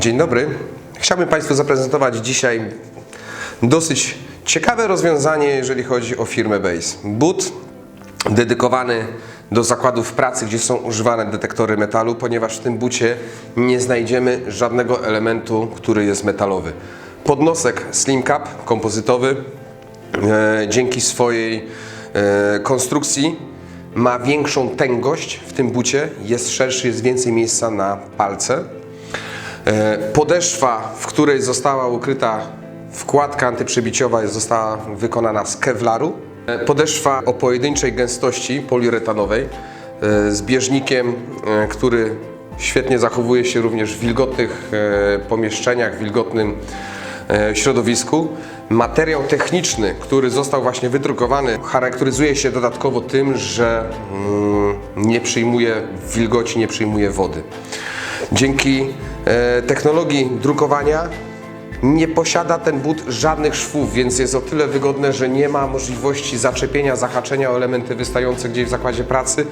Dzień dobry. Chciałbym Państwu zaprezentować dzisiaj dosyć ciekawe rozwiązanie, jeżeli chodzi o firmę Base. But dedykowany do zakładów pracy, gdzie są używane detektory metalu, ponieważ w tym bucie nie znajdziemy żadnego elementu, który jest metalowy. Podnosek Slim Cap kompozytowy e, dzięki swojej e, konstrukcji ma większą tęgość w tym bucie, jest szerszy, jest więcej miejsca na palce. E, Podeszwa, w której została ukryta wkładka antyprzebiciowa, została wykonana z kevlaru. E, Podeszwa o pojedynczej gęstości poliuretanowej e, z bieżnikiem, który świetnie zachowuje się również w wilgotnych pomieszczeniach, wilgotnym środowisku. Materiał techniczny, który został właśnie wydrukowany, charakteryzuje się dodatkowo tym, że mm, nie przyjmuje wilgoci, nie przyjmuje wody. Dzięki e, technologii drukowania nie posiada ten but żadnych szwów, więc jest o tyle wygodne, że nie ma możliwości zaczepienia, zahaczenia o elementy wystające gdzieś w zakładzie pracy.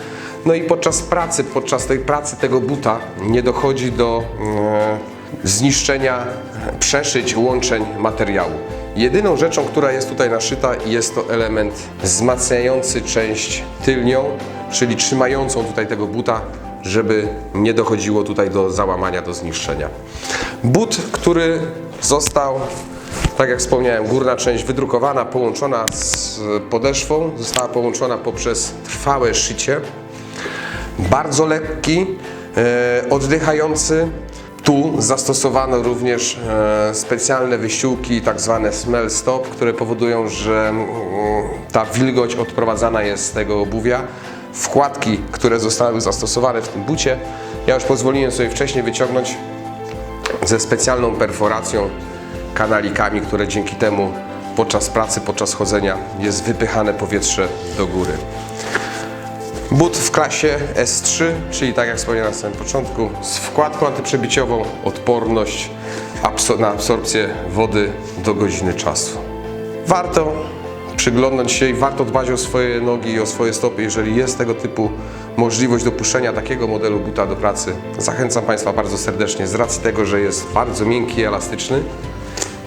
No i podczas pracy, podczas tej pracy tego buta nie dochodzi do e, zniszczenia przeszyć, łączeń materiału. Jedyną rzeczą, która jest tutaj naszyta jest to element wzmacniający część tylnią, czyli trzymającą tutaj tego buta żeby nie dochodziło tutaj do załamania, do zniszczenia. But, który został, tak jak wspomniałem, górna część wydrukowana, połączona z podeszwą, została połączona poprzez trwałe szycie. Bardzo lekki, e, oddychający. Tu zastosowano również e, specjalne wyściółki, tak zwane smell stop, które powodują, że mm, ta wilgoć odprowadzana jest z tego obuwia. Wkładki, które zostały zastosowane w tym bucie, ja już pozwoliłem sobie wcześniej wyciągnąć ze specjalną perforacją, kanalikami, które dzięki temu podczas pracy, podczas chodzenia jest wypychane powietrze do góry. But w klasie S3, czyli tak jak wspomniałem na samym początku, z wkładką antyprzebiciową, odporność na absorpcję wody do godziny czasu. Warto przyglądać się i warto dbać o swoje nogi i o swoje stopy, jeżeli jest tego typu możliwość dopuszczenia takiego modelu buta do pracy. Zachęcam Państwa bardzo serdecznie z racji tego, że jest bardzo miękki elastyczny,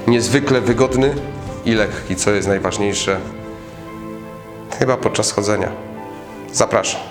niezwykle wygodny i lekki, co jest najważniejsze chyba podczas chodzenia. Zapraszam.